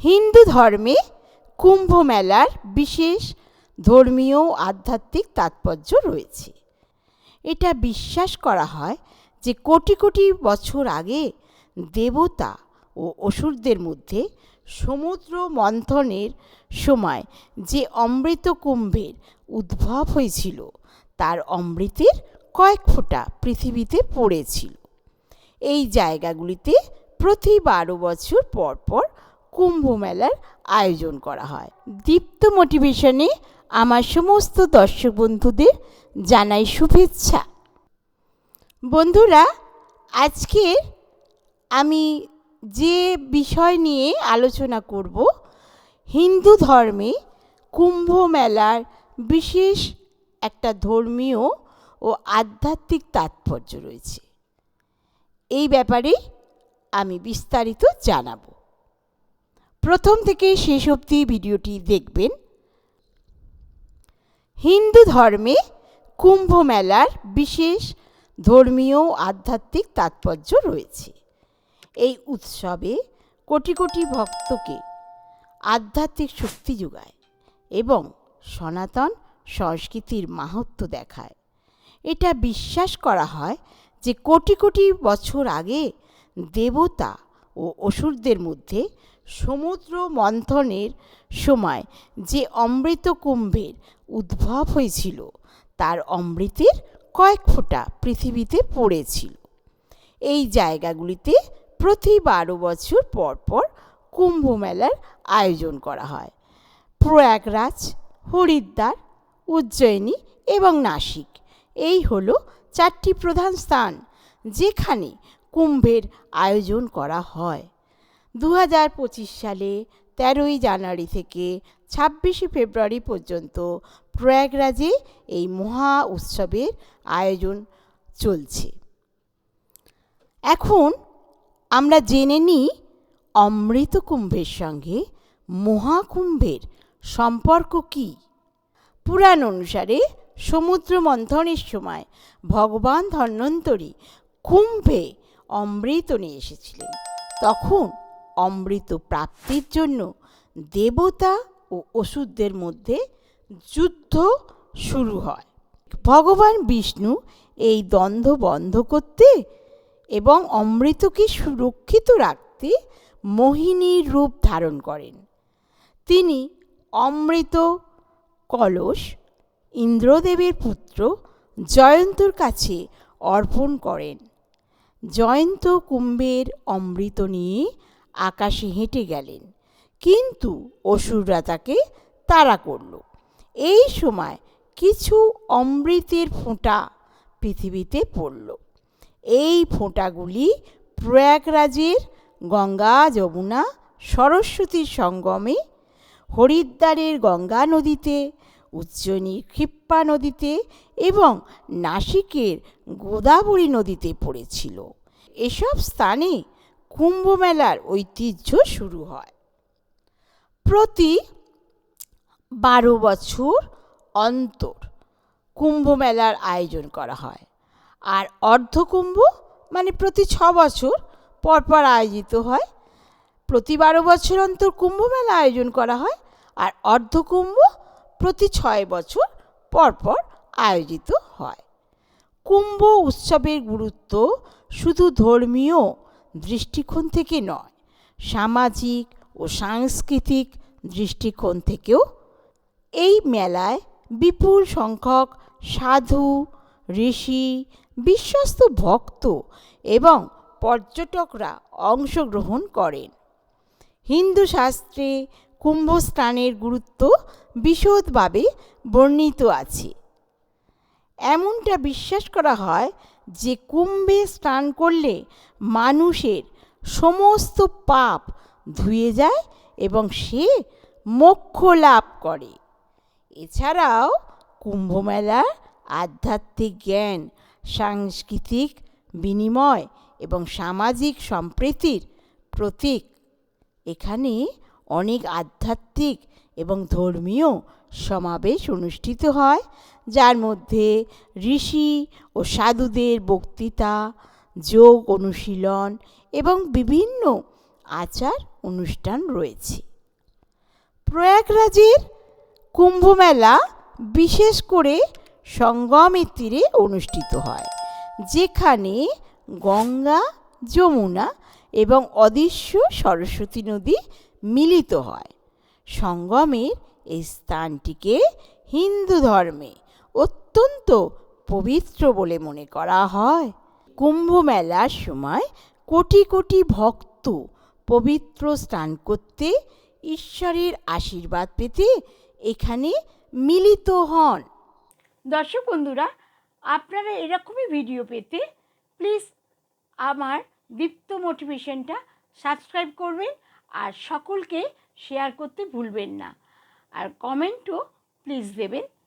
হিন্দু ধর্মে কুম্ভ মেলার বিশেষ ধর্মীয় ও আধ্যাত্মিক তাৎপর্য রয়েছে। এটা বিশ্বাস করা হয় যে কোটি কোটি বছর আগে দেবতা ও অসুরদের মধ্যে সমুদ্র মন্থনের সময় যে অমৃত কুম্ভের উদ্ভব হয়েছিল, তার অমৃতের কয়েক ফোঁটা পৃথিবীতে পড়েছিল। এই জায়গাগুলিতে প্রতি বারো বছর পর পর কুম্ভ মেলার আয়োজন করা হয়। দীপ্ত মোটিভেশনে আমার সমস্ত দর্শক বন্ধুদের জানাই শুভেচ্ছা। বন্ধুরা, আজকে আমি যে বিষয় নিয়ে আলোচনা করব, হিন্দু ধর্মে কুম্ভ মেলার বিশেষ একটা ধর্মীয় ও আধ্যাত্মিক তাৎপর্য রয়েছে। এই ব্যাপারে আমি বিস্তারিত জানাব। প্রথম থেকে শেষ অবধি ভিডিওটি দেখবেন। হিন্দু ধর্মে কুম্ভ মেলার বিশেষ ধর্মীয় আধ্যাত্মিক তাৎপর্য রয়েছে। এই উৎসবে কোটি কোটি ভক্তকে আধ্যাত্মিক শক্তি যোগায় এবং সনাতন সংস্কৃতির মাহাত্ম্য দেখায়। এটা বিশ্বাস করা হয় যে কোটি কোটি বছর আগে দেবতা ও অসুরদের মধ্যে সমুদ্র মন্থনের সময় যে অমৃত কুম্ভের উদ্ভব হয়েছিল, তার অমৃতের কয়েক ফোঁটা পৃথিবীতে পড়েছিল। এই জায়গাগুলিতে প্রতি বারো বছর পর পর কুম্ভ মেলার আয়োজন করা হয়। প্রয়াগরাজ, হরিদ্বার, উজ্জয়িনী এবং নাসিক, এই হলো চারটি প্রধান স্থান, যেখানে কুম্ভের আয়োজন করা হয়। দু হাজার পঁচিশ সালে তেরোই জানুয়ারি থেকে ছাব্বিশে ফেব্রুয়ারি পর্যন্ত প্রয়াগরাজে এই মহা উৎসবের আয়োজন চলছে। এখন আমরা জেনে নিই অমৃত কুম্ভের সঙ্গে মহাকুম্ভের সম্পর্ক কী। পুরাণ অনুসারে সমুদ্র মন্থনের সময় ভগবান ধন্বন্তরী কুম্ভে অমৃত নিয়ে এসেছিলেন। তখন অমৃত প্রাপ্তির জন্য দেবতা ও অসুরদের মধ্যে যুদ্ধ শুরু হয়। ভগবান বিষ্ণু এই দ্বন্দ্ব বন্ধ করতে এবং অমৃতকে সুরক্ষিত রাখতে মোহিনীর রূপ ধারণ করেন। তিনি অমৃত কলস, ইন্দ্রদেবের পুত্র জয়ন্তর কাছে অর্পণ করেন। জয়ন্ত কুম্ভের অমৃত নিয়ে আকাশে হেঁটে গেলেন। কিন্তু অসুররা তাকে তাড়া করল। এই সময় কিছু অমৃতের ফোঁটা পৃথিবীতে পড়ল। এই ফোঁটাগুলি প্রয়াগরাজের গঙ্গা যমুনা সরস্বতীর সঙ্গমে হরিদ্বারের গঙ্গা নদীতে উজ্জয়িনীর ক্ষিপ্পা নদীতে এবং নাসিকের গোদাবরী নদীতে পড়েছিল। এসব স্থানে কুম্ভমেলার ঐতিহ্য শুরু হয়। প্রতি বারো বছর অন্তর কুম্ভমেলার আয়োজন করা হয়। আর অর্ধকুম্ভ মানে প্রতি ছ বছর পরপর আয়োজিত হয়। প্রতি বারো বছর অন্তর কুম্ভমেলা আয়োজন করা হয়। আর অর্ধকুম্ভ প্রতি ছয় বছর পরপর আয়োজিত হয়। কুম্ভ উৎসবের গুরুত্ব শুধু ধর্মীয় দৃষ্টিকোণ থেকে নয়, সামাজিক ও সাংস্কৃতিক দৃষ্টিকোণ থেকেও এই মেলায় বিপুল সংখ্যক সাধু, ঋষি, বিশ্বস্ত ভক্ত এবং পর্যটকরা অংশগ্রহণ করেন। হিন্দু শাস্ত্রে কুম্ভস্নানের গুরুত্ব বিশদভাবে বর্ণিত আছে। এমনটা বিশ্বাস করা হয় যে কুম্ভে স্নান করলে মানুষের সমস্ত পাপ ধুয়ে যায় এবং সে মোক্ষ লাভ করে। এছাড়াও কুম্ভমেলা আধ্যাত্মিক জ্ঞান, সাংস্কৃতিক বিনিময় এবং সামাজিক সম্প্রীতির প্রতীক। এখানে অনেক আধ্যাত্মিক এবং ধর্মীয় সমাবেশ অনুষ্ঠিত হয়, যার মধ্যে ঋষি ও সাধুদের বক্তৃতা, যোগ অনুশীলন এবং বিভিন্ন আচার অনুষ্ঠান রয়েছে। প্রয়াগরাজের কুম্ভমেলা বিশেষ করে সঙ্গমের তীরে অনুষ্ঠিত হয়, যেখানে গঙ্গা, যমুনা এবং অদৃশ্য সরস্বতী নদী মিলিত হয়। সঙ্গমের এই স্থানটিকে হিন্দু ধর্মে অত্যন্ত পবিত্র বলে মনে করা হয়। কুম্ভ মেলার সময় কোটি কোটি ভক্ত পবিত্র স্নান করতে ঈশ্বরের আশীর্বাদ পেতে এখানে মিলিত হন। দর্শক বন্ধুরা, আপনারা এরকমই ভিডিও পেতে প্লিজ আমার দীপ্ত মোটিভেশনটা সাবস্ক্রাইব করবেন আর সকলকে শেয়ার করতে ভুলবেন না। আর কমেন্টও প্লিজ দেবেন।